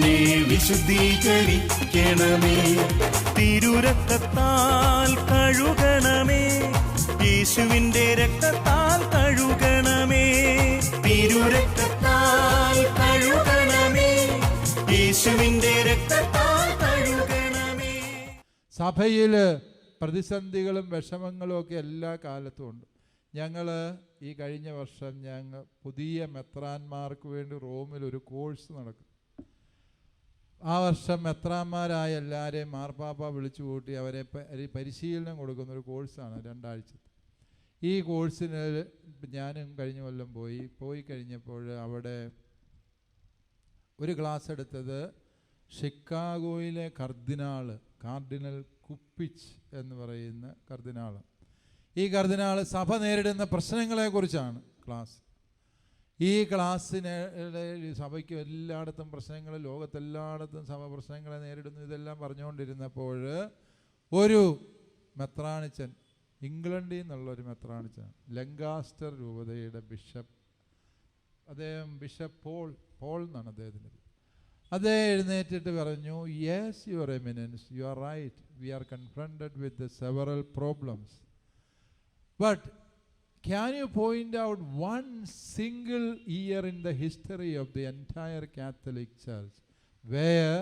എന്നെ വിശുദ്ധീകരിക്കണമേ. തിരുരക്തത്താൽ കഴുകണമേ. യേശുവിന്റെ രക്തത്താൽ കഴുകണമേ. തിരുരക്തത്താൽ കഴുകണമേ. യേശുവിന്റെ രക്തത്താൽ കഴുകണമേ. സഭയിൽ പ്രതിസന്ധികളും വിഷമങ്ങളും ഒക്കെ എല്ലാ കാലത്തും ഉണ്ട്. ഞങ്ങൾ ഈ കഴിഞ്ഞ വർഷം ഞങ്ങൾ പുതിയ മെത്രാന്മാർക്ക് വേണ്ടി റോമിൽ ഒരു കോഴ്സ് നടക്കും ആ വർഷം മെത്രാന്മാരായ എല്ലാവരെയും മാർപ്പാപ്പ വിളിച്ചു കൂട്ടി അവരെ പരിശീലനം കൊടുക്കുന്ന ഒരു കോഴ്സാണ് രണ്ടാഴ്ച ഈ കോഴ്സിന് ഞാനും കഴിഞ്ഞ കൊല്ലം പോയി. പോയി കഴിഞ്ഞപ്പോൾ അവിടെ ഒരു ക്ലാസ് എടുത്തത് ഷിക്കാഗോയിലെ കർദിനാൾ കാർഡിനൽ കുപ്പിച്ച് എന്ന് പറയുന്ന കർദിനാൾ. ഈ കർദിനാൾ സഭ നേരിടുന്ന പ്രശ്നങ്ങളെക്കുറിച്ചാണ് ക്ലാസ്. ഈ ക്ലാസ്സിന് സഭയ്ക്ക് എല്ലായിടത്തും പ്രശ്നങ്ങൾ ലോകത്തെല്ലായിടത്തും സഭ പ്രശ്നങ്ങളെ നേരിടുന്നു ഇതെല്ലാം പറഞ്ഞുകൊണ്ടിരുന്നപ്പോൾ ഒരു മെത്രാണിച്ചൻ ഇംഗ്ലണ്ടിൽ നിന്നുള്ള ഒരു മെത്രാണിച്ചൻ ലങ്കാസ്റ്റർ രൂപതയുടെ ബിഷപ്പ് അദ്ദേഹം ബിഷപ്പ് പോൾ പോൾ എന്നാണ് അദ്ദേഹത്തിന്റെ. അദ്ദേഹം എഴുന്നേറ്റിട്ട് പറഞ്ഞു yes your eminence you are right we are confronted with several problems but can you point out one single year in the history of the entire Catholic Church where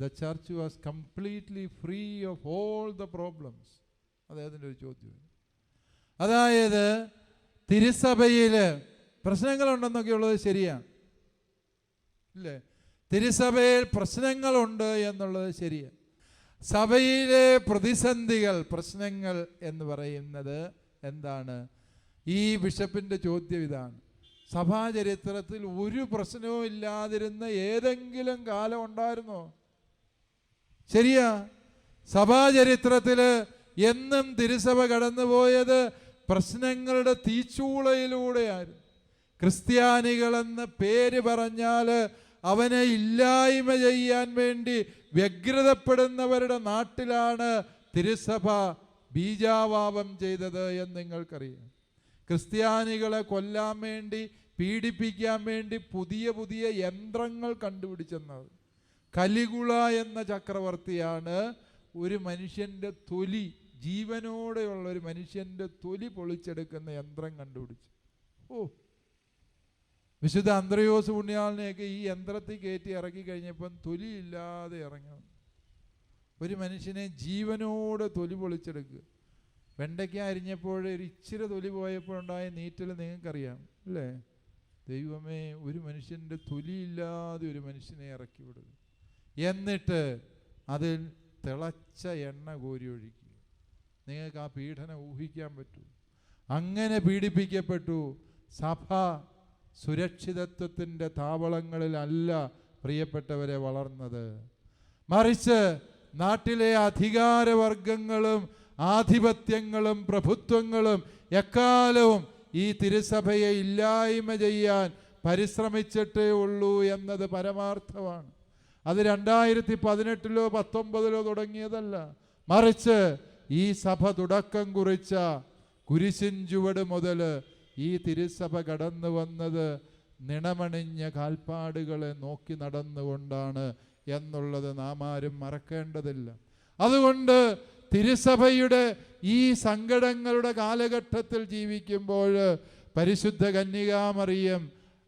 the church was completely free of all the problems അദ്ദേഹത്തിന്റെ ഒരു ചോദ്യം? അതായത് തിരുസഭയിൽ പ്രശ്നങ്ങളുണ്ടെന്നൊക്കെയുള്ളത് ശരിയാണ് ഇല്ലേ? തിരുസഭയിൽ പ്രശ്നങ്ങളുണ്ട് എന്നുള്ളത് ശരിയാണ് സഭയിലെ പ്രതിസന്ധികൾ പ്രശ്നങ്ങൾ എന്ന് പറയുന്നത് എന്താണ്? ഈ ബിഷപ്പിന്റെ ചോദ്യം ഇതാണ്. സഭാചരിത്രത്തിൽ ഒരു പ്രശ്നവും ഇല്ലാതിരുന്ന ഏതെങ്കിലും കാലം ഉണ്ടായിരുന്നോ? ശരിയാ. സഭാചരിത്രത്തിൽ എന്നും തിരുസഭ കടന്നുപോയത് പ്രശ്നങ്ങളുടെ തീച്ചൂളയിലൂടെയായിരുന്നു. ക്രിസ്ത്യാനികളെന്ന് പേര് പറഞ്ഞാൽ അവനെ ഇല്ലായ്മ ചെയ്യാൻ വേണ്ടി വ്യഗ്രതപ്പെടുന്നവരുടെ നാട്ടിലാണ് തിരുസഭ ബീജാവാപം ചെയ്തത് എന്ന് നിങ്ങൾക്കറിയാം. ക്രിസ്ത്യാനികളെ കൊല്ലാൻ വേണ്ടി പീഡിപ്പിക്കാൻ വേണ്ടി പുതിയ പുതിയ യന്ത്രങ്ങൾ കണ്ടുപിടിച്ചെന്നത്. കലികുള എന്ന ചക്രവർത്തിയാണ് ഒരു മനുഷ്യന്റെ തൊലി ജീവനോടെയുള്ള ഒരു മനുഷ്യന്റെ തൊലി പൊളിച്ചെടുക്കുന്ന യന്ത്രം കണ്ടുപിടിച്ചു. ഓ. വിശുദ്ധ അന്ത്രയോസ് പുണ്യാളിനെയൊക്കെ ഈ യന്ത്രത്തിൽ കയറ്റി ഇറക്കി കഴിഞ്ഞപ്പം തൊലിയില്ലാതെ ഇറങ്ങണം. ഒരു മനുഷ്യനെ ജീവനോടെ തൊലി പൊളിച്ചെടുക്കുക. വെണ്ടയ്ക്ക അരിഞ്ഞപ്പോൾ ഒരു ഇച്ചിരി തൊലി പോയപ്പോഴുണ്ടായ നീറ്റൽ നിങ്ങൾക്കറിയാം അല്ലേ? ദൈവമേ ഒരു മനുഷ്യന്റെ തൊലിയില്ലാതെ ഒരു മനുഷ്യനെ ഇറക്കി വിടുക എന്നിട്ട് അതിൽ തിളച്ച എണ്ണ കോരി ഒഴിക്കുക. നിങ്ങൾക്ക് ആ പീഡനം ഊഹിക്കാൻ പറ്റൂ. അങ്ങനെ പീഡിപ്പിക്കപ്പെട്ടു. സഭ സുരക്ഷിതത്വത്തിന്റെ താവളങ്ങളിലല്ല പ്രിയപ്പെട്ടവരെ വളർന്നത്. മറിച്ച് നാട്ടിലെ അധികാരവർഗങ്ങളും ആധിപത്യങ്ങളും പ്രഭുത്വങ്ങളും എക്കാലവും ഈ തിരുസഭയെ ഇല്ലായ്മ ചെയ്യാൻ പരിശ്രമിച്ചിട്ടേ ഉള്ളൂ എന്നത് പരമാർത്ഥമാണ്. അത് രണ്ടായിരത്തി പതിനെട്ടിലോ പത്തൊമ്പതിലോ തുടങ്ങിയതല്ല. മറിച്ച് ഈ സഭ തുടക്കം കുറിച്ച കുരിശിൻ ചുവട് മുതൽ ഈ തിരുസഭ കടന്നു വന്നത് നിണമണിഞ്ഞ കാൽപ്പാടുകളെ നോക്കി നടന്നുകൊണ്ടാണ് എന്നുള്ളത് നാം ആരും മറക്കേണ്ടതില്ല. അതുകൊണ്ട് തിരുസഭയുടെ ഈ സങ്കടങ്ങളുടെ കാലഘട്ടത്തിൽ ജീവിക്കുമ്പോൾ പരിശുദ്ധ കന്യകാമറിയം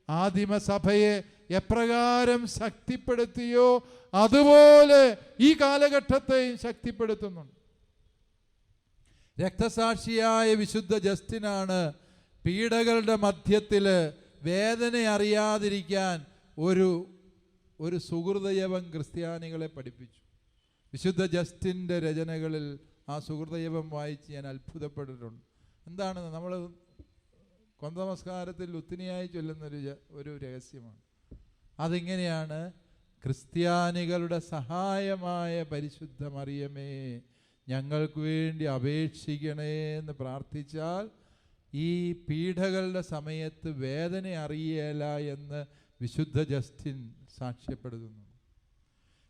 ആദിമസഭയെ എപ്രകാരം ശക്തിപ്പെടുത്തിയോ അതുപോലെ ഈ കാലഘട്ടത്തെയും ശക്തിപ്പെടുത്തുന്നുണ്ട്. രക്തസാക്ഷിയായ വിശുദ്ധ ജസ്റ്റിനാണ് പീഡകളുടെ മധ്യത്തിൽ വേദന അറിയാതിരിക്കാൻ ഒരു ഒരു സുഹൃദയവം ക്രിസ്ത്യാനികളെ പഠിപ്പിച്ചു. വിശുദ്ധ ജസ്റ്റിന്റെ രചനകളിൽ ആ സുഹൃദൈവം വായിച്ച് ഞാൻ അത്ഭുതപ്പെട്ടിട്ടുണ്ട്. എന്താണ് നമ്മൾ കൊന്തനമസ്കാരത്തിൽ ഉത്തിനിയായി ചൊല്ലുന്നൊരു ഒരു രഹസ്യമാണ്. അതിങ്ങനെയാണ് ക്രിസ്ത്യാനികളുടെ സഹായമായ പരിശുദ്ധ മറിയമേ ഞങ്ങൾക്ക് വേണ്ടി അപേക്ഷിക്കണേ എന്ന് പ്രാർത്ഥിച്ചാൽ ഈ പീഡകളുടെ സമയത്ത് വേദന അറിയേല എന്ന് വിശുദ്ധ ജസ്റ്റിൻ സാക്ഷ്യപ്പെടുത്തുന്നു.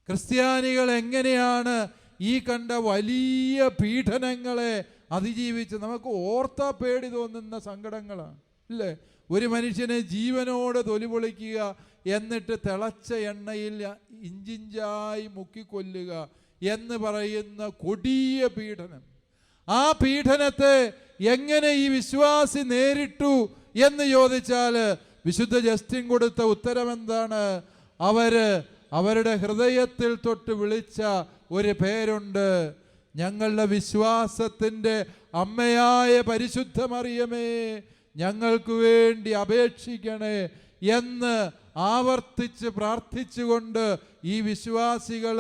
ക്രിസ്ത്യാനികൾ എങ്ങനെയാണ് ഈ കണ്ട വലിയ പീഡനങ്ങളെ അതിജീവിച്ച് നമുക്ക് ഓർത്താ പേടി തോന്നുന്ന സങ്കടങ്ങളാണ്. ഇല്ലേ? ഒരു മനുഷ്യനെ ജീവനോട് തൊലിപൊളിക്കുക എന്നിട്ട് തിളച്ച എണ്ണയിൽ ഇഞ്ചിഞ്ചായി മുക്കിക്കൊല്ലുക എന്ന് പറയുന്ന കൊടിയ പീഡനം. ആ പീഡനത്തെ എങ്ങനെ ഈ വിശ്വാസി നേരിട്ടു എന്ന് ചോദിച്ചാൽ വിശുദ്ധ ജസ്റ്റിൻ കൊടുത്ത ഉത്തരം എന്താണ് അവർ അവരുടെ ഹൃദയത്തിൽ തൊട്ട് വിളിച്ച ഒരു പേരുണ്ട്. ഞങ്ങളുടെ വിശ്വാസത്തിന്റെ അമ്മയായ പരിശുദ്ധമറിയമേ ഞങ്ങൾക്ക് വേണ്ടി അപേക്ഷിക്കണേ എന്ന് ആവർത്തിച്ച് പ്രാർത്ഥിച്ചുകൊണ്ട് ഈ വിശ്വാസികൾ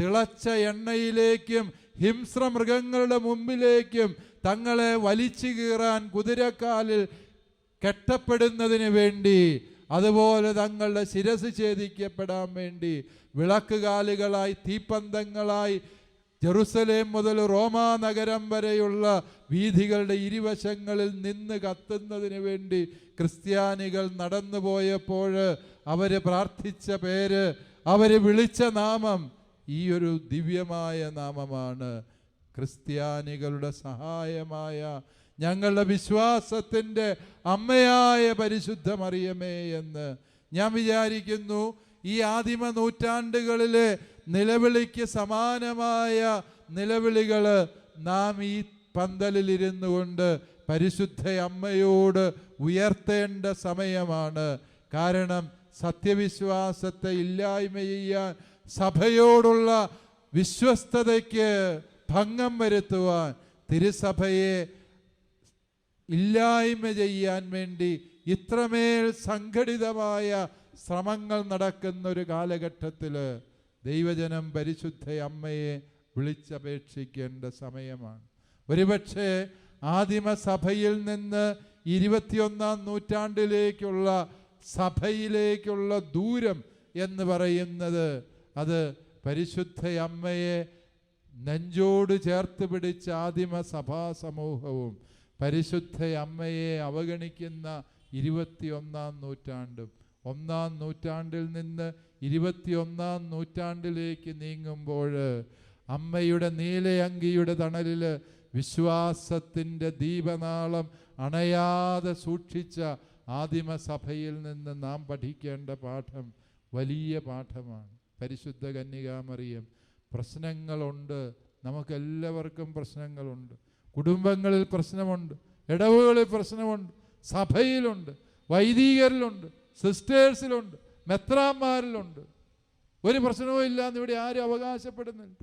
തിളച്ച എണ്ണയിലേക്കും ഹിംസ്ര മൃഗങ്ങളുടെ മുമ്പിലേക്കും തങ്ങളെ വലിച്ചു കീറാൻ കുതിരക്കാലിൽ കെട്ടപ്പെടുന്നതിന് വേണ്ടി അതുപോലെ തങ്ങളുടെ ശിരസ് ഛേദിക്കപ്പെടാൻ വേണ്ടി വിളക്കുകാലുകളായി തീപ്പന്തങ്ങളായി ജെറുസലേം മുതൽ റോമാ നഗരം വരെയുള്ള വീഥികളുടെ ഇരുവശങ്ങളിൽ നിന്ന് കത്തുന്നതിന് വേണ്ടി ക്രിസ്ത്യാനികൾ നടന്നു പോയപ്പോൾ അവർ പ്രാർത്ഥിച്ച പേര് അവർ വിളിച്ച നാമം ഈ ഒരു ദിവ്യമായ നാമമാണ് ക്രിസ്ത്യാനികളുടെ സഹായമായ ഞങ്ങളുടെ വിശ്വാസത്തിന്റെ അമ്മയായ പരിശുദ്ധ മറിയമേ എന്ന് ഞാൻ വിചാരിക്കുന്നു ഈ ആദിമ നൂറ്റാണ്ടുകളിലെ നിലവിളിക്ക് സമാനമായ നിലവിളികൾ നാം ഈ പന്തലിലിരുന്നു കൊണ്ട് പരിശുദ്ധ അമ്മയോട് ഉയർത്തേണ്ട സമയമാണ്. കാരണം സത്യവിശ്വാസത്തെ ഇല്ലായ്മ ചെയ്യാൻ സഭയോടുള്ള വിശ്വസ്തതയ്ക്ക് ഭംഗം വരുത്തുവാൻ തിരുസഭയെ ഇല്ലായ്മ ചെയ്യാൻ വേണ്ടി ഇത്രമേൽ സംഘടിതമായ ശ്രമങ്ങൾ നടക്കുന്ന ഒരു കാലഘട്ടത്തിൽ ദൈവജനം പരിശുദ്ധ അമ്മയെ വിളിച്ചപേക്ഷിക്കേണ്ട സമയമാണ്. ഒരുപക്ഷെ ആദിമസഭയിൽ നിന്ന് ഇരുപത്തിയൊന്നാം നൂറ്റാണ്ടിലേക്കുള്ള സഭയിലേക്കുള്ള ദൂരം എന്ന് പറയുന്നത് അത് പരിശുദ്ധ അമ്മയെ നെഞ്ചോട് ചേർത്ത് പിടിച്ച ആദിമ സഭാ സമൂഹവും പരിശുദ്ധ അമ്മയെ അവഗണിക്കുന്ന ഇരുപത്തിയൊന്നാം നൂറ്റാണ്ടും ഒന്നാം നൂറ്റാണ്ടിൽ നിന്ന് ഇരുപത്തിയൊന്നാം നൂറ്റാണ്ടിലേക്ക് നീങ്ങുമ്പോൾ അമ്മയുടെ നീലയങ്കിയുടെ തണലിൽ വിശ്വാസത്തിന്റെ ദീപനാളം അണയാതെ സൂക്ഷിച്ച ആദിമസഭയിൽ നിന്ന് നാം പഠിക്കേണ്ട പാഠം വലിയ പാഠമാണ്. പരിശുദ്ധ കന്യകാമറിയം. പ്രശ്നങ്ങളുണ്ട്. നമുക്കെല്ലാവർക്കും പ്രശ്നങ്ങളുണ്ട്. കുടുംബങ്ങളിൽ പ്രശ്നമുണ്ട് ഇടവുകളിൽ പ്രശ്നമുണ്ട് സഭയിലുണ്ട് വൈദികരിലുണ്ട് സിസ്റ്റേഴ്സിലുണ്ട് മെത്രാന്മാരിലുണ്ട്. ഒരു പ്രശ്നവും ഇല്ല എന്ന് ഇവിടെ ആരും അവകാശപ്പെടുന്നില്ല.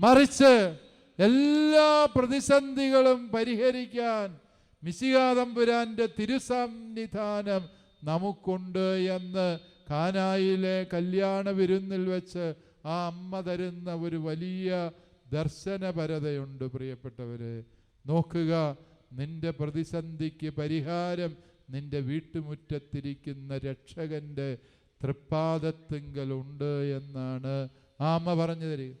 മറിച്ച് എല്ലാ പ്രതിസന്ധികളും പരിഹരിക്കാൻ മിശികാതമ്പുരാന്റെ തിരുസന്നിധാനം നമുക്കുണ്ട് എന്ന് കാനായിലെ കല്യാണ വിരുന്നിൽ വെച്ച് ആ അമ്മ തരുന്ന ഒരു വലിയ ദർശനപരതയുണ്ട് പ്രിയപ്പെട്ടവരെ. നോക്കുക നിന്റെ പ്രതിസന്ധിക്ക് പരിഹാരം നിന്റെ വീട്ടുമുറ്റത്തിരിക്കുന്ന രക്ഷകന്റെ തൃപ്പാദത്തിങ്കലുണ്ട് എന്നാണ് അമ്മ പറഞ്ഞു തരിക.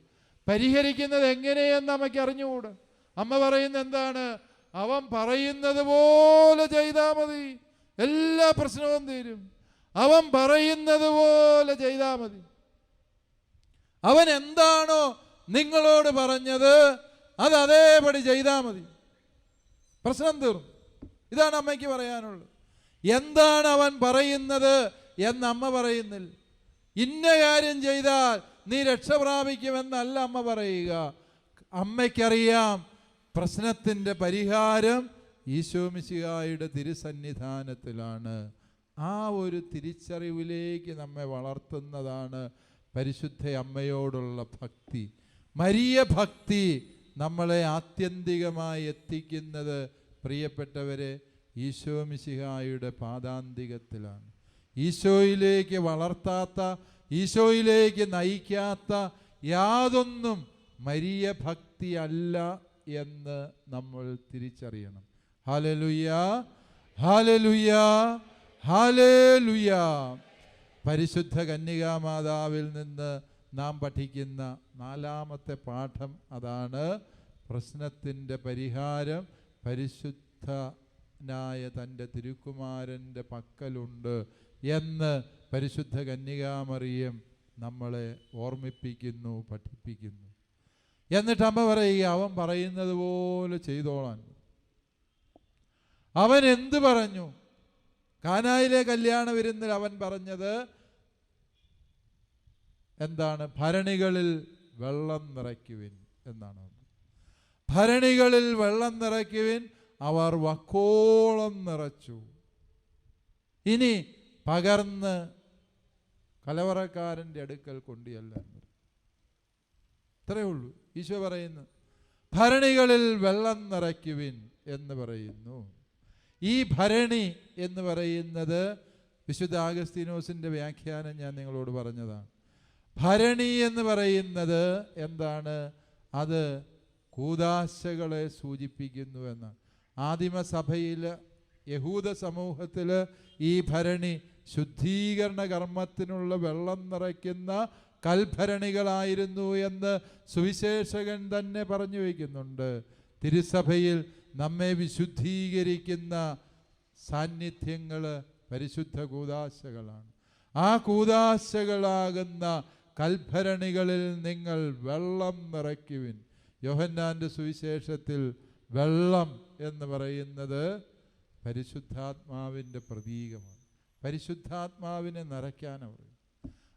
പരിഹരിക്കുന്നത് എങ്ങനെയെന്ന് അമ്മയ്ക്ക് അറിഞ്ഞുകൂടാ. അമ്മ പറയുന്ന എന്താണ്? അവൻ പറയുന്നത് പോലെ ചെയ്താൽ മതി. എല്ലാ പ്രശ്നവും തീരും. അവൻ പറയുന്നത് പോലെ ചെയ്താൽ മതി. അവൻ എന്താണോ നിങ്ങളോട് പറഞ്ഞത് അത് അതേപടി ചെയ്താൽ മതി. പ്രശ്നം തീർന്നു. ഇതാണ് അമ്മയ്ക്ക് പറയാനുള്ളത്. എന്താണ് അവൻ പറയുന്നത് എന്ന് അമ്മ പറയുന്നില്ല. ഇന്ന കാര്യം ചെയ്താൽ നീ രക്ഷ പ്രാപിക്കുമെന്നല്ല അമ്മ പറയുക. അമ്മയ്ക്കറിയാം പ്രശ്നത്തിന്റെ പരിഹാരം ഈശോമിശിഹായുടെ തിരുസന്നിധാനത്തിലാണ്. ആ ഒരു തിരിച്ചറിവിലേക്ക് നമ്മെ വളർത്തുന്നതാണ് പരിശുദ്ധ അമ്മയോടുള്ള ഭക്തി. മരിയ ഭക്തി നമ്മളെ ആത്യന്തികമായി എത്തിക്കുന്നത് പ്രിയപ്പെട്ടവരെ ഈശോമിശിഹായുടെ പാദാന്തികത്തിലാണ്. ഈശോയിലേക്ക് വളർത്താത്ത ഈശോയിലേക്ക് നയിക്കാത്ത യാതൊന്നും മരിയ ഭക്തി അല്ല എന്ന് നമ്മൾ തിരിച്ചറിയണം. ഹാലലുയ ഹാലലുയ ഹാലേലുയ പരിശുദ്ധ കന്യകാമാതാവിൽ നിന്ന് നാം പഠിക്കുന്ന നാലാമത്തെ പാഠം അതാണ് പ്രശ്നത്തിന്റെ പരിഹാരം. പരിശുദ്ധനായ തന്റെ തിരുക്കുമാരന്റെ പക്കലുണ്ട് എന്ന് പരിശുദ്ധ കന്യകാമറിയം നമ്മളെ ഓർമ്മിപ്പിക്കുന്നു പഠിപ്പിക്കുന്നു. എന്നിട്ട് അമ്മ പറയുക അവൻ പറയുന്നത് പോലെ ചെയ്തോളാൻ. അവൻ എന്ത് പറഞ്ഞു? കാനായിലെ കല്യാണ വിരുന്നിൽ അവൻ പറഞ്ഞത് എന്താണ്? ഭരണികളിൽ വെള്ളം നിറയ്ക്കുവിൻ എന്നാണ് ഭരണികളിൽ വെള്ളം നിറയ്ക്കുവിൻ അവർ വക്കോളം നിറച്ചു. ഇനി പകർന്ന് കലവറക്കാരന്റെ അടുക്കൽ കൊണ്ടിയല്ല ഇത്രയേ ഉള്ളൂ. ഈശോ പറയുന്നു ഭരണികളിൽ വെള്ളം നിറയ്ക്കുവിൻ എന്ന് പറയുന്നു. ഈ ഭരണി എന്ന് പറയുന്നത് വിശുദ്ധ ആഗസ്തീനോസിന്റെ വ്യാഖ്യാനം ഞാൻ നിങ്ങളോട് പറഞ്ഞതാണ്. ഭരണി എന്ന് പറയുന്നത് എന്താണ്? അത് കൂതാശകളെ സൂചിപ്പിക്കുന്നു എന്നാണ് ആദിമസഭയിൽ യഹൂദ സമൂഹത്തിൽ ഈ ഭരണി ശുദ്ധീകരണ കർമ്മത്തിനുള്ള വെള്ളം നിറയ്ക്കുന്ന കൽഭരണികളായിരുന്നു എന്ന് സുവിശേഷകൻ തന്നെ പറഞ്ഞു വയ്ക്കുന്നുണ്ട് തിരുസഭയിൽ നമ്മെ വിശുദ്ധീകരിക്കുന്ന സാന്നിധ്യങ്ങൾ പരിശുദ്ധ കൂതാശകളാണ് ആ കൂതാശകളാകുന്ന കൽഭരണികളിൽ നിങ്ങൾ വെള്ളം നിറയ്ക്കുവിൻ. യോഹന്നാന്റെ സുവിശേഷത്തിൽ വെള്ളം എന്ന് പറയുന്നത് പരിശുദ്ധാത്മാവിന്റെ പ്രതീകമാണ്. പരിശുദ്ധാത്മാവിനെ നിറയ്ക്കാനാണ്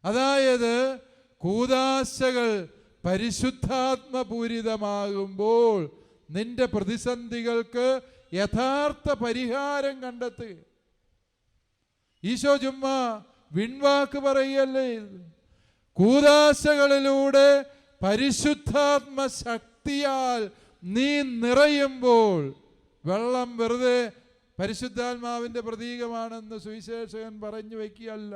അതായത് കൂതാശകൾ പരിശുദ്ധാത്മപൂരിതമാകുമ്പോൾ നിന്റെ പ്രതിസന്ധികൾക്ക് യഥാർത്ഥ പരിഹാരം കണ്ടെത്തുക. ഈശോ ചുമ്മാ വിൺവാക്ക് പറയല്ലേ. കൂതാശകളിലൂടെ പരിശുദ്ധാത്മ ശക്തിയാൽ നീ നിറയുമ്പോൾ വെള്ളം വെറുതെ പരിശുദ്ധാത്മാവിന്റെ പ്രതീകമാണെന്ന് സുവിശേഷകൻ പറഞ്ഞു വയ്ക്കുകയല്ല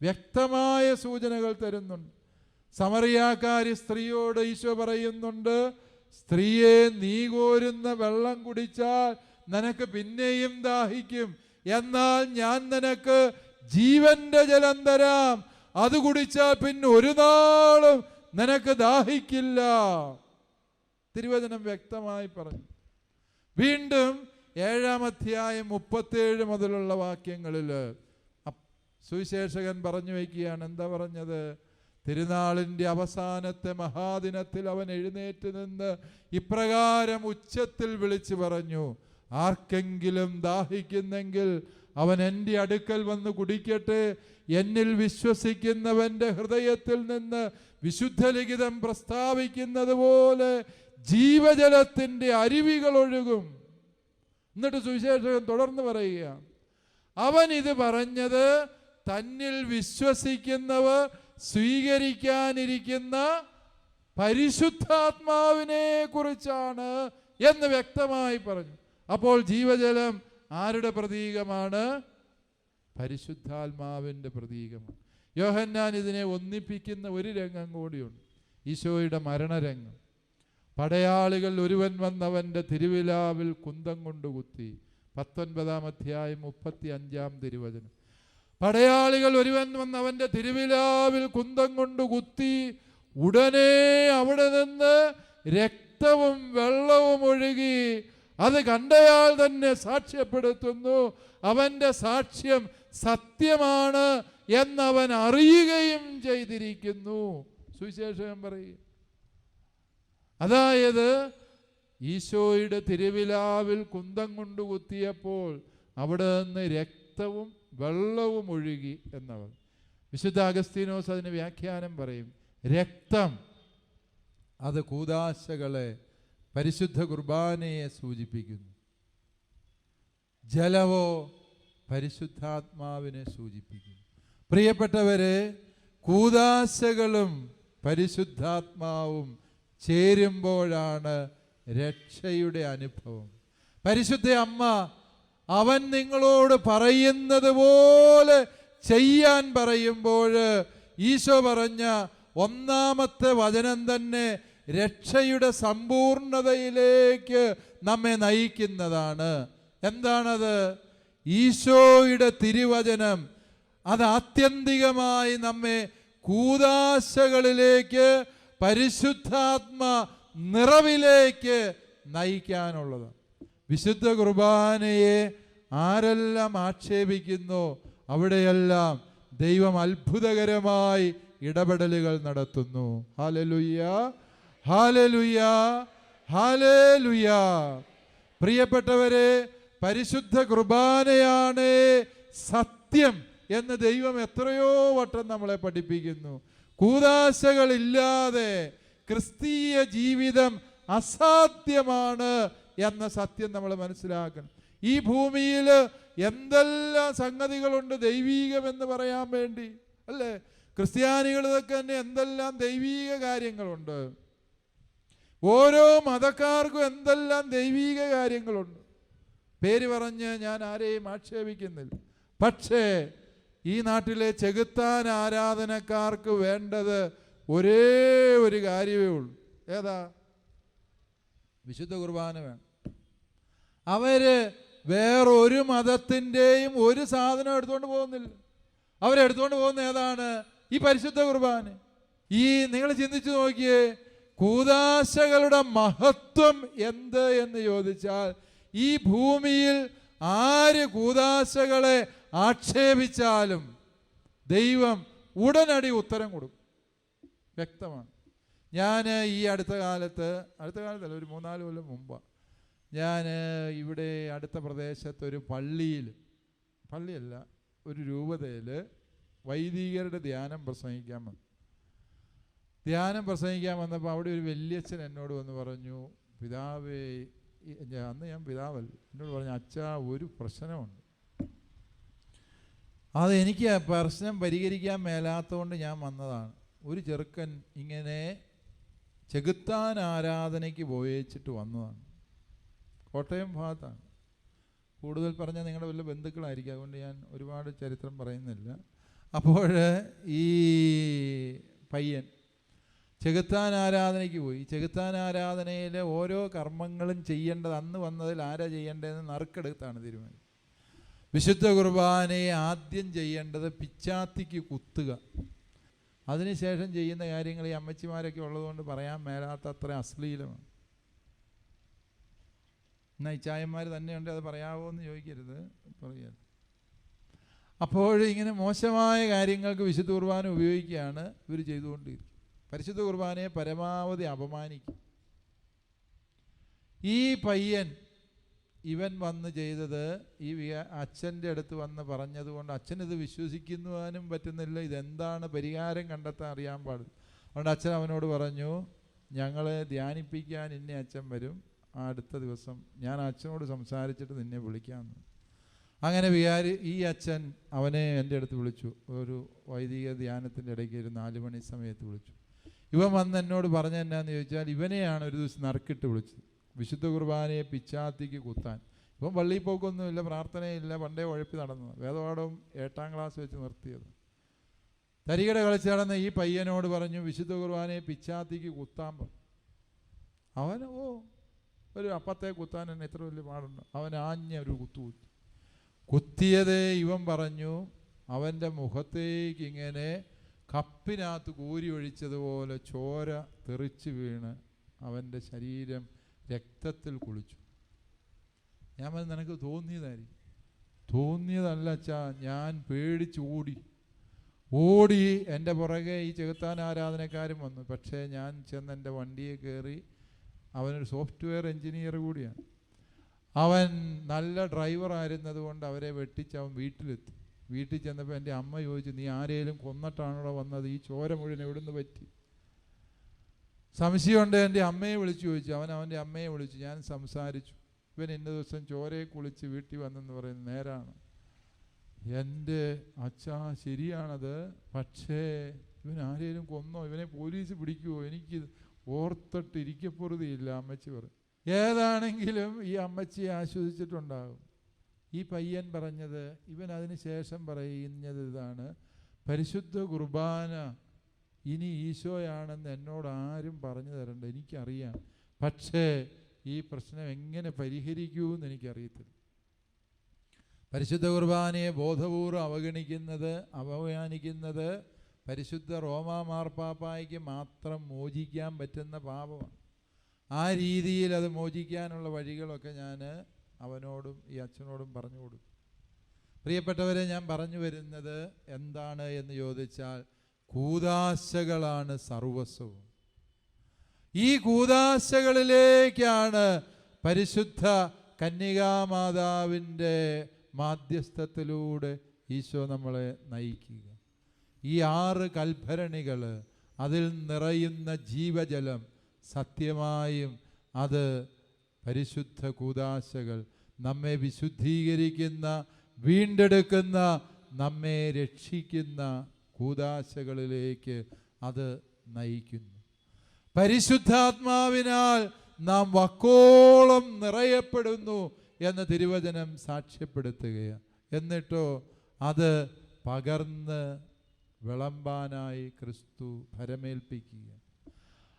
വ്യക്തമായ സൂചനകൾ തരുന്നുണ്ട്. സമറിയാക്കാരി സ്ത്രീയോട് ഈശോ പറയുന്നുണ്ട് സ്ത്രീയെ നീ കോരുന്ന വെള്ളം കുടിച്ചാൽ നിനക്ക് പിന്നെയും ദാഹിക്കും. എന്നാൽ ഞാൻ നിനക്ക് ജീവന്റെ ജലം തരാം. അത് കുടിച്ചാൽ പിന്നെ ഒരു നാളും നിനക്ക് ദാഹിക്കില്ല. തിരുവചനം വ്യക്തമായി പറഞ്ഞു. വീണ്ടും ഏഴാം അധ്യായം മുപ്പത്തേഴ് മുതലുള്ള വാക്യങ്ങളിൽ സുവിശേഷകൻ പറഞ്ഞു വയ്ക്കുകയാണ്. എന്താ പറഞ്ഞത്? തിരുനാളിന്റെ അവസാനത്തെ മഹാദിനത്തിൽ അവൻ എഴുന്നേറ്റ് നിന്ന് ഇപ്രകാരം ഉച്ചത്തിൽ വിളിച്ചു പറഞ്ഞു ആർക്കെങ്കിലും ദാഹിക്കുന്നെങ്കിൽ അവൻ എന്റെ അടുക്കൽ വന്ന് കുടിക്കട്ടെ. എന്നിൽ വിശ്വസിക്കുന്നവന്റെ ഹൃദയത്തിൽ നിന്ന് വിശുദ്ധ ലിഖിതം പ്രസ്താവിക്കുന്നത് പോലെ ജീവജലത്തിന്റെ അരുവികൾ ഒഴുകും. എന്നിട്ട് സുവിശേഷകൻ തുടർന്ന് പറയുക അവൻ ഇത് പറഞ്ഞത് തന്നിൽ വിശ്വസിക്കുന്നവർ സ്വീകരിക്കാനിരിക്കുന്ന പരിശുദ്ധാത്മാവിനെ കുറിച്ചാണ് എന്ന് വ്യക്തമായി പറഞ്ഞു. അപ്പോൾ ജീവജലം ആരുടെ പ്രതീകമാണ്? പരിശുദ്ധാത്മാവിന്റെ പ്രതീകമാണ്. യോഹന്നാൻ ഇതിനെ ഒന്നിപ്പിക്കുന്ന ഒരു രംഗം കൂടിയുണ്ട്. ഈശോയുടെ മരണരംഗം. പടയാളികൾ ഒരുവൻ വന്നവന്റെ തിരുവിലാവിൽ കുന്തം കൊണ്ട് കുത്തി. പത്തൊൻപതാം അധ്യായം മുപ്പത്തി അഞ്ചാം തിരുവചനം. പടയാളികൾ ഒരുവൻ വന്നവന്റെ തിരുവിലാവിൽ കുന്തം കൊണ്ട് കുത്തി. ഉടനെ അവിടെ നിന്ന് രക്തവും വെള്ളവും ഒഴുകി. അത് കണ്ടയാൾ തന്നെ സാക്ഷ്യപ്പെടുത്തുന്നു. അവന്റെ സാക്ഷ്യം സത്യമാണ് എന്നവൻ അറിയുകയും ചെയ്തിരിക്കുന്നു. സുവിശേഷം പറയും. അതായത് ഈശോയുടെ തിരുവിലാവിൽ കുന്തം കൊണ്ട് കുത്തിയപ്പോൾ അവിടെ നിന്ന് രക്തവും വെള്ളവും ഒഴുകി എന്നവർ വിശുദ്ധ അഗസ്തീനോസ് അതിന് വ്യാഖ്യാനം പറയും. രക്തം അത് കൂതാശകളെ പരിശുദ്ധ കുർബാനയെ സൂചിപ്പിക്കുന്നു. ജലവോ പരിശുദ്ധാത്മാവിനെ സൂചിപ്പിക്കുന്നു. പ്രിയപ്പെട്ടവരെ കൂതാശകളും പരിശുദ്ധാത്മാവും ചേരുമ്പോഴാണ് രക്ഷയുടെ അനുഭവം. പരിശുദ്ധ അമ്മ അവൻ നിങ്ങളോട് പറയുന്നത് പോലെ ചെയ്യാൻ പറയുമ്പോൾ ഈശോ പറഞ്ഞ ഒന്നാമത്തെ വചനം തന്നെ രക്ഷയുടെ സമ്പൂർണതയിലേക്ക് നമ്മെ നയിക്കുന്നതാണ്. എന്താണത്? ഈശോയുടെ തിരുവചനം അത് ആത്യന്തികമായി നമ്മെ കൂതാശകളിലേക്ക് പരിശുദ്ധാത്മ നിറവിലേക്ക് നയിക്കാനുള്ളത്. വിശുദ്ധ കുർബാനയെ ആരെല്ലാം ആക്ഷേപിക്കുന്നു? അവിടെയെല്ലാം ദൈവം അത്ഭുതകരമായി ഇടപെടലുകൾ നടത്തുന്നു. ഹാലലുയ്യ പ്രിയപ്പെട്ടവരെ പരിശുദ്ധ കുർബാനയാണ് സത്യം എന്ന് ദൈവം എത്രയോ വട്ടം നമ്മളെ പഠിപ്പിക്കുന്നു. കൂതാശകളില്ലാതെ ക്രിസ്തീയ ജീവിതം അസാധ്യമാണ് എന്ന സത്യം നമ്മൾ മനസ്സിലാക്കണം. ഈ ഭൂമിയിൽ എന്തെല്ലാം സംഗതികളുണ്ട് ദൈവീകമെന്ന് പറയാൻ വേണ്ടി അല്ലേ? ക്രിസ്ത്യാനികളൊക്കെ തന്നെ എന്തെല്ലാം ദൈവീക കാര്യങ്ങളുണ്ട്? ഓരോ മതക്കാർക്കും എന്തെല്ലാം ദൈവീക കാര്യങ്ങളുണ്ട്. പേര് പറഞ്ഞ് ഞാൻ ആരെയും ആക്ഷേപിക്കുന്നില്ല. പക്ഷേ ഈ നാട്ടിലെ ചെകുത്താൻ ആരാധനക്കാർക്ക് വേണ്ടത് ഒരേ ഒരു കാര്യമേ ഉള്ളൂ. ഏതാ? വിശുദ്ധ കുർബാന വേണം. അവർ വേറൊരു മതത്തിന്റെയും ഒരു സാധനം എടുത്തുകൊണ്ട് പോകുന്നില്ല. അവരെടുത്തുകൊണ്ട് പോകുന്ന ഏതാണ്? ഈ പരിശുദ്ധ കുർബാന. ഈ നിങ്ങൾ ചിന്തിച്ചു നോക്കിയേ കൂതാശകളുടെ മഹത്വം എന്ത് എന്ന് ചോദിച്ചാൽ ഈ ഭൂമിയിൽ ആര് കൂതാശകളെ ആക്ഷേപിച്ചാലും ദൈവം ഉടനടി ഉത്തരം കൊടുക്കും. വ്യക്തമാണ്. ഞാൻ ഈ അടുത്ത കാലത്ത് അടുത്ത കാലത്തല്ല ഒരു മൂന്നാൽ കൊല്ലം മുമ്പാണ് ഞാൻ ഇവിടെ അടുത്ത പ്രദേശത്ത് ഒരു പള്ളിയിൽ പള്ളിയല്ല ഒരു രൂപതയിൽ വൈദികരുടെ ധ്യാനം പ്രസംഗിക്കാൻ വന്നു. ധ്യാനം പ്രസംഗിക്കാൻ വന്നപ്പോൾ അവിടെ ഒരു വലിയച്ഛൻ എന്നോട് വന്ന് പറഞ്ഞു പിതാവേ അന്ന് ഞാൻ പിതാവല്ല. എന്നോട് പറഞ്ഞു അച്ഛാ ഒരു പ്രശ്നമുണ്ട്. അത് എനിക്ക് പ്രശ്നം പരിഹരിക്കാൻ മേലാത്തതുകൊണ്ട് ഞാൻ വന്നതാണ്. ഒരു ചെറുക്കൻ ഇങ്ങനെ ചെകുത്താൻ ആരാധനയ്ക്ക് പോയേച്ചിട്ട് വന്നതാണ്. കോട്ടയം ഭാഗത്താണ്. കൂടുതൽ പറഞ്ഞാൽ നിങ്ങളുടെ വല്ല ബന്ധുക്കളായിരിക്കും. അതുകൊണ്ട് ഞാൻ ഒരുപാട് ചരിത്രം പറയുന്നില്ല. അപ്പോൾ ഈ പയ്യൻ ചെകുത്താൻ ആരാധനയ്ക്ക് പോയി. ചെകുത്താൻ ആരാധനയിലെ ഓരോ കർമ്മങ്ങളും ചെയ്യേണ്ടത് അന്ന് വന്നതിൽ ആരാ ചെയ്യേണ്ടതെന്ന് നറുക്കെടുത്താണ് തീരുമാനം. വിശുദ്ധ കുർബാനയെ ആദ്യം ചെയ്യേണ്ടത് പിച്ചാത്തിക്ക് കുത്തുക. അതിനുശേഷം ചെയ്യുന്ന കാര്യങ്ങൾ ഈ അമ്മച്ചിമാരൊക്കെ ഉള്ളതുകൊണ്ട് പറയാൻ മേലാത്ത അത്ര അശ്ലീലമാണ്. എന്നാൽ ഇച്ചായന്മാർ തന്നെയുണ്ട് അത് പറയാവോ എന്ന് ചോദിക്കരുത് പറയരുത്. അപ്പോൾ ഇങ്ങനെ മോശമായ കാര്യങ്ങൾക്ക് വിശുദ്ധ കുർബാന ഉപയോഗിക്കുകയാണ് ഇവർ ചെയ്തുകൊണ്ടിരിക്കുന്നത്. പരിശുദ്ധ കുർബാനയെ പരമാവധി അപമാനിക്കും. ഈ പയ്യൻ ഇവൻ വന്ന് ചെയ്തത് ഈ അച്ഛന്റെ അടുത്ത് വന്ന് പറഞ്ഞതുകൊണ്ട് അച്ഛനിത് വിശ്വസിക്കുവാനും പറ്റുന്നില്ല. ഇതെന്താണ് പരിഹാരം കണ്ടെത്താൻ അറിയാൻ പാടില്ല. അതുകൊണ്ട് അച്ഛൻ അവനോട് പറഞ്ഞു ഞങ്ങളെ ധ്യാനിപ്പിക്കാൻ ഇന്നേ അച്ഛൻ വരും. അടുത്ത ദിവസം ഞാൻ അച്ഛനോട് സംസാരിച്ചിട്ട് നിന്നെ വിളിക്കാമെന്ന്. അങ്ങനെ വികാരി ഈ അച്ഛൻ അവനെ എന്റെ അടുത്ത് വിളിച്ചു. ഒരു വൈദിക ധ്യാനത്തിന്റെ ഇടയ്ക്ക് ഒരു നാല് മണി സമയത്ത് വിളിച്ചു. ഇവൻ വന്ന് എന്നോട് പറഞ്ഞ എന്നാന്ന് ചോദിച്ചാൽ ഇവനെയാണ് ഒരു ദിവസം നറുക്കിട്ട് വിളിച്ചത്. വിശുദ്ധ കുർബാനയെ പിച്ചാത്തിക്ക് കുത്താൻ. ഇപ്പം പള്ളിയിൽ പോക്കൊന്നുമില്ല പ്രാർത്ഥനയില്ല പണ്ടേ ഉഴപ്പി നടന്നത് വേദപാഠവും എട്ടാം ക്ലാസ് വെച്ച് നിർത്തിയത്. തരികട കളിച്ച് നടന്ന ഈ പയ്യനോട് പറഞ്ഞു വിശുദ്ധ കുർബാനയെ പിച്ചാത്തിക്ക് കുത്താൻ പറഞ്ഞു അവൻ ഓ ഒരു അപ്പത്തെ കുത്താൻ തന്നെ ഇത്ര വലിയ പാടുണ്ട്. അവൻ ആഞ്ഞ ഒരു കുത്തു കുത്തി. കുത്തിയതേ ഇവൻ പറഞ്ഞു അവന്റെ മുഖത്തേക്ക് ഇങ്ങനെ കപ്പിനകത്ത് കോരി ഒഴിച്ചതുപോലെ ചോര തെറിച്ച് വീണ് അവന്റെ ശരീരം രക്തത്തിൽ കുളിച്ചു. ഞാൻ പറഞ്ഞു നിനക്ക് തോന്നിയതായിരിക്കും. തോന്നിയതല്ല അച്ഛാ ഞാൻ പേടിച്ച് ഓടി. ഓടി എന്റെ പുറകെ ഈ ചെകുത്താൻ ആരാധനക്കാരും വന്നു. പക്ഷേ ഞാൻ ചെന്ന് എന്റെ വണ്ടിയെ കയറി അവനൊരു സോഫ്റ്റ്വെയർ എഞ്ചിനീയർ കൂടിയാണ്. അവൻ നല്ല ഡ്രൈവർ ആയിരുന്നതുകൊണ്ട് അവരെ വെട്ടിച്ച് അവൻ വീട്ടിലെത്തി. വീട്ടിൽ ചെന്നപ്പോൾ എന്റെ അമ്മ ചോദിച്ചു നീ ആരെയും കൊന്നിട്ടാണോ വന്നത്? ഈ ചോര മുഴുവൻ എവിടുന്ന് പറ്റി? സംശയമുണ്ട് എന്റെ അമ്മയെ വിളിച്ചു ചോദിച്ചു. അവൻ അവന്റെ അമ്മയെ വിളിച്ചു. ഞാൻ സംസാരിച്ചു. ഇവൻ ഇന്ന ദിവസം ചോരയെ കുളിച്ച് വീട്ടിൽ വന്നെന്ന് പറയുന്നത് നേരാണ്. എന്റെ അച്ഛാ ശരിയാണത്. പക്ഷേ ഇവൻ ആരെയും കൊന്നോ? ഇവനെ പോലീസ് പിടിക്കുമോ എനിക്ക് ഓർത്തിട്ട് ഇരിക്കപ്പുറതിയില്ല അമ്മച്ചി പറഞ്ഞു ഏതാണെങ്കിലും ഈ അമ്മച്ചിയെ ആശ്വസിച്ചിട്ടുണ്ടാകും. ഈ പയ്യൻ പറഞ്ഞത് ഇവൻ അതിന് ശേഷം പറയുന്നത് ഇതാണ് പരിശുദ്ധ കുർബാന ഇനി ഈശോയാണെന്ന് എന്നോട് ആരും പറഞ്ഞു തരണ്ട എനിക്കറിയാം. പക്ഷേ ഈ പ്രശ്നം എങ്ങനെ പരിഹരിക്കൂ എന്ന് എനിക്കറിയത്തില്ല. പരിശുദ്ധ കുർബാനയെ ബോധപൂർവം അവഗണിക്കുന്നത് അവമാനിക്കുന്നത് പരിശുദ്ധ റോമാ മാർപ്പാപ്പായ്ക്ക് മാത്രം മോചിക്കാൻ പറ്റുന്ന പാപമാണ്. ആ രീതിയിൽ അത് മോചിക്കാനുള്ള വഴികളൊക്കെ ഞാൻ അവനോടും ഈ അച്ഛനോടും പറഞ്ഞു കൊടുക്കും. പ്രിയപ്പെട്ടവരെ ഞാൻ പറഞ്ഞു വരുന്നത് എന്താണ് എന്ന് ചോദിച്ചാൽ കൂതാശകളാണ് സർവസ്വവും. ഈ കൂതാശകളിലേക്കാണ് പരിശുദ്ധ കന്യകാമാതാവിന്റെ മാധ്യസ്ഥത്തിലൂടെ ഈശോ നമ്മളെ നയിക്കുക. ഈ ആറ് കൽഭരണികൾ അതിൽ നിറയുന്ന ജീവജലം സത്യമായും അത് പരിശുദ്ധ കൂതാശകൾ നമ്മെ വിശുദ്ധീകരിക്കുന്ന വീണ്ടെടുക്കുന്ന നമ്മെ രക്ഷിക്കുന്ന കൂതാശകളിലേക്ക് അത് നയിക്കുന്നു. പരിശുദ്ധാത്മാവിനാൽ നാം വക്കോളം നിറയപ്പെടുന്നു എന്ന തിരുവചനം സാക്ഷ്യപ്പെടുത്തുകയാണ്. എന്നിട്ടോ അത് പകർന്ന് വിളമ്പാനായി ക്രിസ്തു ഭരമേൽപ്പിക്കുക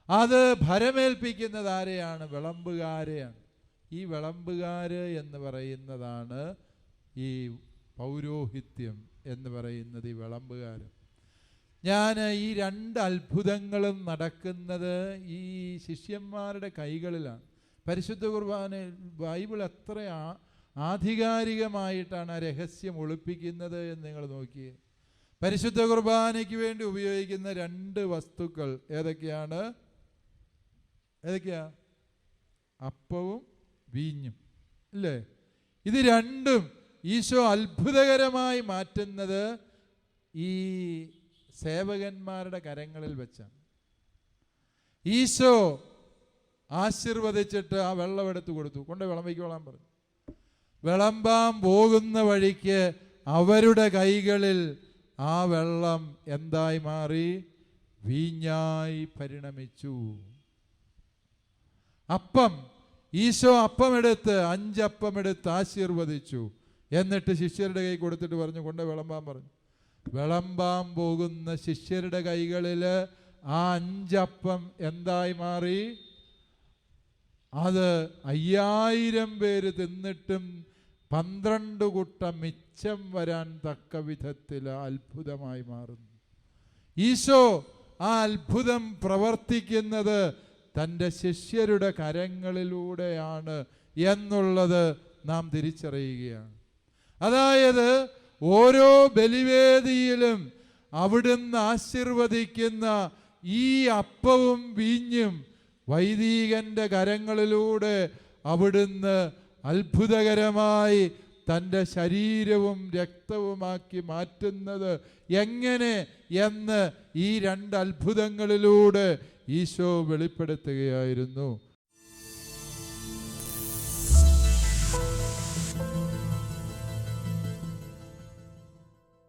അത് ഭരമേൽപ്പിക്കുന്നത് ആരെയാണ് വിളമ്പുകാരെയാണ്. ഈ വിളമ്പുകാര് എന്ന് പറയുന്നതാണ് ഈ പൗരോഹിത്യം എന്ന് പറയുന്നത് ഈ വിളമ്പുകാരൻ ഞാൻ ഈ രണ്ട് അത്ഭുതങ്ങളും നടക്കുന്നത് ഈ ശിഷ്യന്മാരുടെ കൈകളിലാണ്. പരിശുദ്ധ കുർബാന ബൈബിൾ എത്ര ആധികാരികമായിട്ടാണ് ആ രഹസ്യം ഒളിപ്പിക്കുന്നത് എന്ന് നിങ്ങൾ നോക്കിയേ. പരിശുദ്ധ കുർബാനയ്ക്ക് വേണ്ടി ഉപയോഗിക്കുന്ന രണ്ട് വസ്തുക്കൾ ഏതൊക്കെയാണ്? ഏതൊക്കെയാ? അപ്പവും വീഞ്ഞും. അല്ലേ ഇത് രണ്ടും ഈശോ അത്ഭുതകരമായി മാറ്റുന്നത് ഈ സേവകന്മാരുടെ കരങ്ങളിൽ വെച്ചാണ്. ഈശോ ആശീർവദിച്ചിട്ട് ആ വെള്ളം എടുത്തു കൊടുത്തു. കൊണ്ട് വിളമ്പിക്കോളാൻ പറഞ്ഞു. വിളമ്പാൻ പോകുന്ന വഴിക്ക് അവരുടെ കൈകളിൽ ആ വെള്ളം എന്തായി മാറി? വീഞ്ഞായി പരിണമിച്ചു. അപ്പം ഈശോ അപ്പമെടുത്ത് അഞ്ചപ്പമെടുത്ത് ആശീർവദിച്ചു. എന്നിട്ട് ശിഷ്യരുടെ കൈ കൊടുത്തിട്ട് പറഞ്ഞു കൊണ്ട് വിളമ്പാൻ പറഞ്ഞു. വിളമ്പാൻ പോകുന്ന ശിഷ്യരുടെ കൈകളിൽ ആ അഞ്ചപ്പം എന്തായി മാറി? അത് അയ്യായിരം പേര് തിന്നിട്ടും പന്ത്രണ്ട് കുട്ട മിച്ചം വരാൻ തക്ക വിധത്തിൽ അത്ഭുതമായി മാറുന്നു. ഈശോ ആ അത്ഭുതം പ്രവർത്തിക്കുന്നത് തന്റെ ശിഷ്യരുടെ കരങ്ങളിലൂടെയാണ് എന്നുള്ളത് നാം തിരിച്ചറിയുകയാണ്. അതായത് ഓരോ ബലിവേദിയിലും അവിടുന്ന് ആശീർവദിക്കുന്ന ഈ അപ്പവും വീഞ്ഞും വൈദികന്റെ കരങ്ങളിലൂടെ അവിടുന്ന് അത്ഭുതകരമായി തന്റെ ശരീരവും രക്തവുമാക്കി മാറ്റുന്നത് എങ്ങനെ എന്ന് ഈ രണ്ട് അത്ഭുതങ്ങളിലൂടെ ഈശോ വെളിപ്പെടുത്തുകയായിരുന്നു.